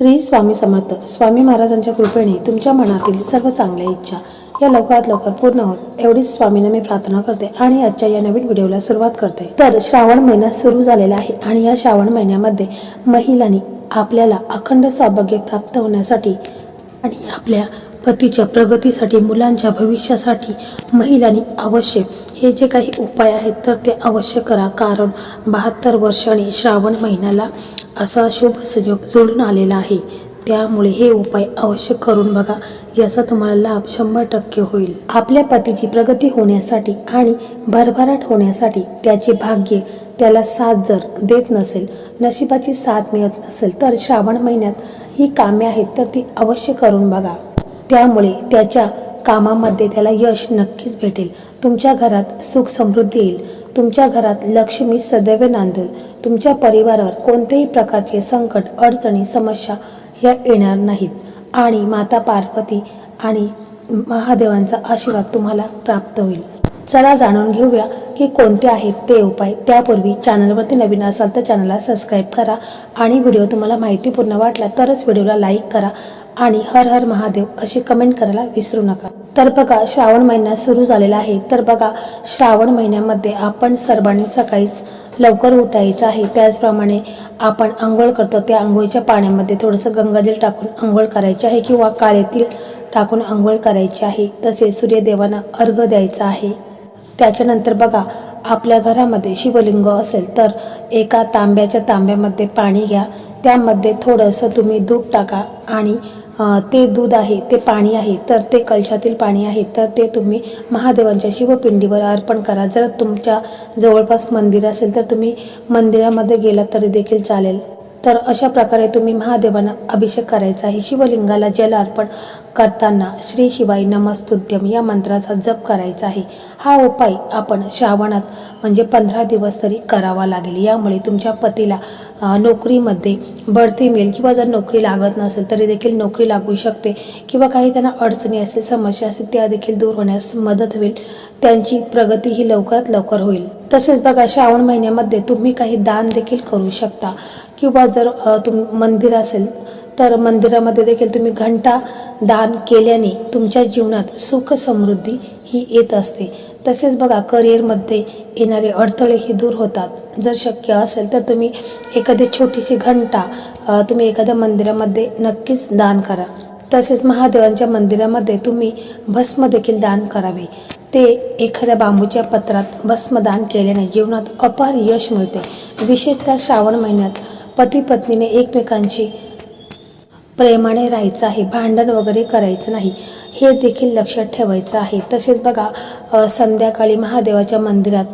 श्री स्वामी समर्थ स्वामी महाराजांच्या कृपेने तुमच्या मनातील सर्व चांगल्या इच्छा या लवकरात लवकर पूर्ण होत. एवढीच स्वामीने मी प्रार्थना करते आणि आजच्या या नवीन व्हिडिओला सुरुवात करते. तर श्रावण महिना सुरू झालेला आहे आणि या श्रावण महिन्यामध्ये महिलांनी आपल्याला अखंड सौभाग्य प्राप्त होण्यासाठी आणि आपल्या पतीच्या प्रगतीसाठी मुलांच्या भविष्यासाठी महिलांनी आवश्यक हे जे काही उपाय आहेत तर ते अवश्य करा. कारण बहात्तर वर्षाने श्रावण महिन्याला असा शुभ संयोग जोडून आलेला आहे. त्यामुळे हे उपाय अवश्य करून बघा. याचा तुम्हाला लाभ शंभर टक्के होईल. आपल्या पतीची प्रगती होण्यासाठी आणि भरभराट होण्यासाठी त्याचे भाग्य त्याला साथ जर देत नसेल नशिबाची साथ मिळत नसेल तर श्रावण महिन्यात ही कामे आहेत तर ती अवश्य करून बघा. त्यामुळे त्याच्या कामामध्ये त्याला यश नक्कीच भेटेल. तुमच्या घरात सुख समृद्धी येईल. तुमच्या घरात लक्ष्मी सदैव नांदेल. तुमच्या परिवारावर कोणत्याही प्रकारचे संकट अडचणी समस्या ह्या येणार नाहीत. आणि माता पार्वती आणि महादेवांचा आशीर्वाद तुम्हाला प्राप्त होईल. चला जाणून घेऊया की कोणते आहेत ते उपाय त्यापूर्वी चॅनलवरती नवीन असाल तर चॅनलला सबस्क्राईब करा आणि व्हिडिओ तुम्हाला माहितीपूर्ण वाटला तरच व्हिडिओला लाईक करा आणि हर हर महादेव अशी कमेंट करायला विसरू नका. तर बघा श्रावण महिना सुरू झालेला आहे. तर बघा श्रावण महिन्यामध्ये आपण सर्वांनी सकाळीच लवकर उठायचं आहे. त्याचप्रमाणे आपण आंघोळ करतो त्या आंघोळीच्या पाण्यामध्ये थोडंसं गंगाजल टाकून आंघोळ करायचे आहे किंवा काळेतील टाकून आंघोळ करायची आहे. तसेच सूर्यदेवांना अर्घ द्यायचा आहे. त्याच्यानंतर बघा आपल्या घरामध्ये शिवलिंग असेल तर एका तांब्याच्या तांब्यामध्ये पाणी घ्या. त्यामध्ये थोडंसं तुम्ही दूध टाका आणि ते दूध आहे ते पाणी आहे तर ते कलशातील पाणी आहे तर ते तुम्ही महादेवांच्या शिवपिंडीवर अर्पण करा. जर तुमच्या जवळपास मंदिर असेल तर तुम्ही मंदिरामध्ये गेलात तरी देखील चालेल. तर अशा प्रकारे तुम्ही महादेवांना अभिषेक करायचा आहे. शिवलिंगाला जल अर्पण करताना श्री शिवाय नमस्तुद्यम या मंत्राचा जप करायचा आहे. हा उपाय आपण श्रावणात म्हणजे पंधरा दिवस तरी करावा लागेल. यामुळे तुमच्या पतीला नोकरीमध्ये बढती मिळेल किंवा जर नोकरी लागत नसेल तरी देखील नोकरी लागू शकते किंवा काही त्यांना अडचणी असेल समस्या असेल त्या देखील दूर होण्यास मदत होईल. त्यांची प्रगती ही लवकरात लवकर होईल. तसेच बघा श्रावण महिन्यामध्ये तुम्ही काही दान देखील करू शकता. किंवा जर तुम मंदिर असेल तर मंदिरामध्ये देखील तुम्ही घंटा दान केल्याने तुमच्या जीवनात सुख समृद्धी ही येत असते. तसेच बघा करिअरमध्ये येणारे अडथळे ही दूर होतात. जर शक्य असेल तर तुम्ही एखादी छोटीशी घंटा तुम्ही एखाद्या मंदिरामध्ये नक्कीच दान करा. तसेच महादेवांच्या मंदिरामध्ये तुम्ही भस्म देखील दान करावे. ते एखाद्या बांबूच्या पत्रात भस्मदान केल्याने जीवनात अपार यश मिळते. विशेषतः श्रावण महिन्यात पती पत्नीने एकमेकांची प्रेमाने राहायचं आहे भांडण वगैरे करायचं नाही हे देखील लक्षात ठेवायचं आहे. तसेच बघा संध्याकाळी महादेवाच्या मंदिरात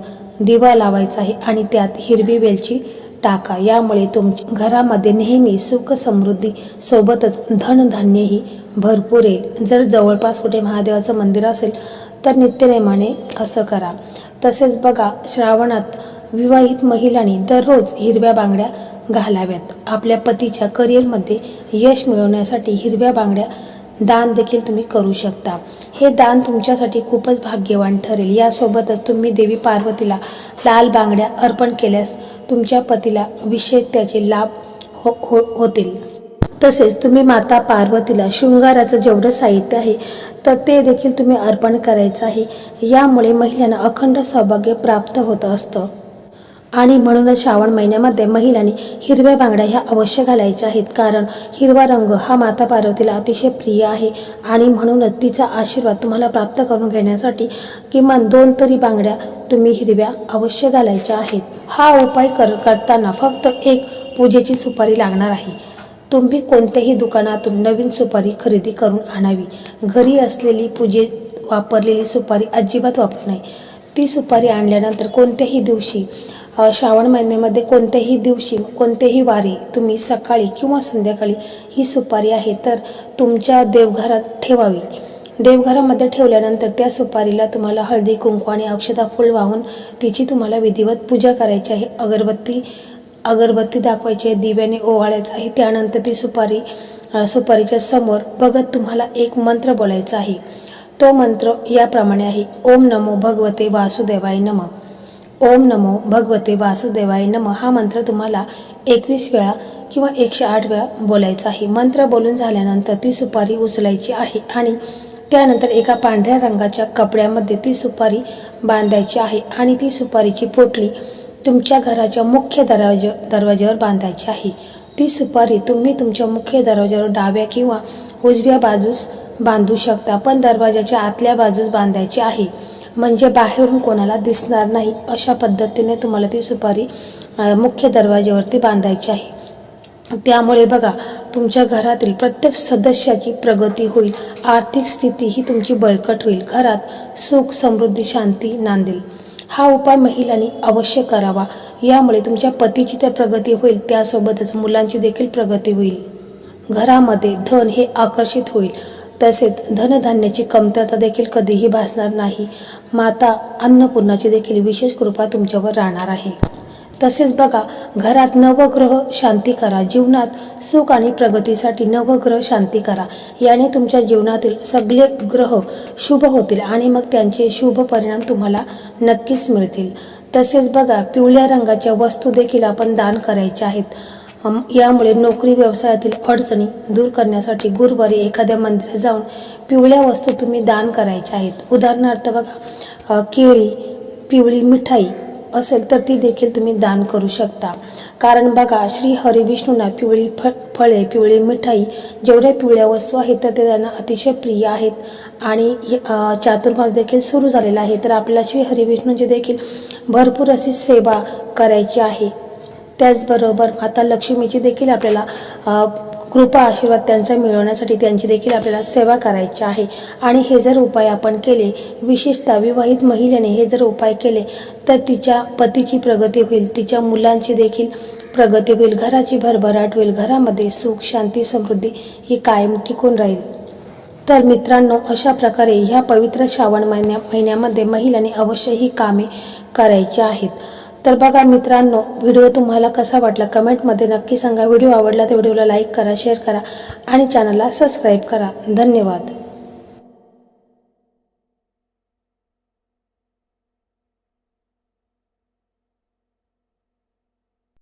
दिवा लावायचा आहे आणि त्यात हिरवी वेलची टाका. यामुळे तुमच्या घरामध्ये नेहमी सुख समृद्धी सोबतच धनधान्यही भरपूर येईल जर जवळपास कुठे महादेवाचं मंदिर असेल तर नित्यनेमाने असं करा. तसेच बघा श्रावणात विवाहित महिलांनी दररोज हिरव्या बांगड्या घालाव्यात. आपल्या पतीच्या करिअरमध्ये यश मिळवण्यासाठी हिरव्या बांगड्या दान देखील तुम्ही करू शकता. हे दान तुमच्यासाठी खूपच भाग्यवान ठरेल. यासोबतच तुम्ही देवी पार्वतीला लाल बांगड्या अर्पण केल्यास तुमच्या पतीला विशेष त्याचे लाभ हो हो होतील. तसेच तुम्ही माता पार्वतीला शृंगाराचं जेवढं साहित्य आहे तर ते देखील तुम्ही अर्पण करायचं आहे. यामुळे महिलांना अखंड सौभाग्य प्राप्त होत असतं. आणि म्हणूनच श्रावण महिन्यामध्ये महिलांनी हिरव्या बांगड्या ह्या अवश्य घालायच्या आहेत. कारण हिरवा रंग हा माता पार्वतीला अतिशय प्रिय आहे आणि म्हणूनच तिचा आशीर्वाद तुम्हाला प्राप्त करून घेण्यासाठी किमान दोन तरी बांगड्या तुम्ही हिरव्या अवश्य घालायच्या आहेत. हा उपाय कर करताना फक्त एक पूजेची सुपारी लागणार आहे. तुम्ही कोणत्याही दुकानातून नवीन सुपारी खरेदी करून आणावी. घरी असलेली पूजेत वापरलेली सुपारी अजिबात वापरू नये. ती सुपारी आणल्यानंतर कोणत्याही दिवशी श्रावण महिन्यामध्ये कोणत्याही दिवशी कोणत्याही वारी तुम्ही सकाळी किंवा संध्याकाळी ही सुपारी आहे तर तुमच्या देवघरात ठेवावी. देवघरामध्ये ठेवल्यानंतर त्या सुपारीला तुम्हाला हळदी कुंकू आणि अक्षता फूल वाहून तिची तुम्हाला विधिवत पूजा करायची आहे. अगरबत्ती अगरबत्ती दाखवायची आहे दिव्याने ओवाळायचं आहे. त्यानंतर ती सुपारी सुपारीच्या समोर बघत तुम्हाला एक मंत्र बोलायचा आहे. तो मंत्र याप्रमाणे आहे. ओम नमो भगवते वासुदेवाय नम. ओम नमो भगवते वासुदेवाय नम. हा मंत्र तुम्हाला एकवीस वेळा किंवा एकशे आठ वेळा बोलायचा आहे. मंत्र बोलून झाल्यानंतर ती सुपारी उचलायची आहे आणि त्यानंतर एका पांढऱ्या रंगाच्या कपड्यामध्ये ती सुपारी बांधायची आहे आणि ती सुपारीची पोटली तुमच्या घराच्या मुख्य दरवाजा दरवाज्यावर बांधायची आहे. ती सुपारी तुम्ही तुमच्या मुख्य दरवाजावर डाव्या किंवा उजव्या बाजूस बांधू शकता पण दरवाजाच्या आतल्या बाजूस बांधायची आहे. म्हणजे बाहेरून कोणाला दिसणार नाही अशा पद्धतीने तुम्हाला ती सुपारी मुख्य दरवाजावरती बांधायची आहे. त्यामुळे बघा तुमच्या घरातील प्रत्येक सदस्याची प्रगती होईल आर्थिक स्थिती ही तुमची बळकट होईल घरात सुख समृद्धी शांती नांदेल. हा उपाय महिलांनी अवश्य करावा. यामुळे तुमच्या पतीची तर प्रगती होईल त्यासोबतच मुलांची देखील प्रगती होईल. घरामध्ये धन हे आकर्षित होईल. तसेच धनधान्याची कमतरता देखील कधीही भासणार नाही. माता अन्नपूर्णाची देखील विशेष कृपा तुमच्यावर राहणार आहे. तसेच बघा घरात नवग्रह शांती करा. जीवनात सुख आणि प्रगतीसाठी नवग्रह शांती करा. याने तुमच्या जीवनातील सगळे ग्रह शुभ होतील आणि मग त्यांचे शुभ परिणाम तुम्हाला नक्कीच मिळतील. तसेच बघा पिवळ्या रंगाच्या वस्तू देखील आपण दान करायच्या आहेत. यामुळे नोकरी व्यवसायातील अडचणी दूर करण्यासाठी गुरुवारी एखाद्या मंदिरात जाऊन पिवळ्या वस्तू तुम्ही दान करायच्या आहेत. उदाहरणार्थ बघा केळी पिवळी मिठाई असेल तर ती देखील तुम्ही दान करू शकता. कारण बघा श्री हरिविष्णूंना पिवळी फ फळे पिवळी मिठाई जेवढ्या पिवळ्या वस्तू आहेत तर ते त्यांना अतिशय प्रिय आहेत. आणि चातुर्मास देखील सुरू झालेला आहे. तर आपल्याला श्री हरिविष्णूंची देखील भरपूर अशी सेवा करायची आहे. त्याचबरोबर माता लक्ष्मीची देखील आपल्याला कृपा आशीर्वाद त्यांचा मिळवण्यासाठी त्यांची देखील आपल्याला सेवा करायची आहे. आणि हे जर उपाय आपण केले विशेषतः विवाहित महिलेने हे जर उपाय केले तर तिच्या पतीची प्रगती होईल तिच्या मुलांची देखील प्रगती होईल घराची भरभराट होईल घरामध्ये सुख शांती समृद्धी ही कायम टिकून राहील. तर मित्रांनो अशा प्रकारे ह्या पवित्र श्रावण महिन्या महिन्यामध्ये महिलांनी अवश्य ही कामे करायची आहेत. तर बघा मित्रांनो व्हिडिओ तुम्हाला कसा वाटला कमेंटमध्ये नक्की सांगा. व्हिडिओ आवडला तर व्हिडिओला लाईक करा शेअर करा आणि चॅनलला सबस्क्राईब करा. धन्यवाद.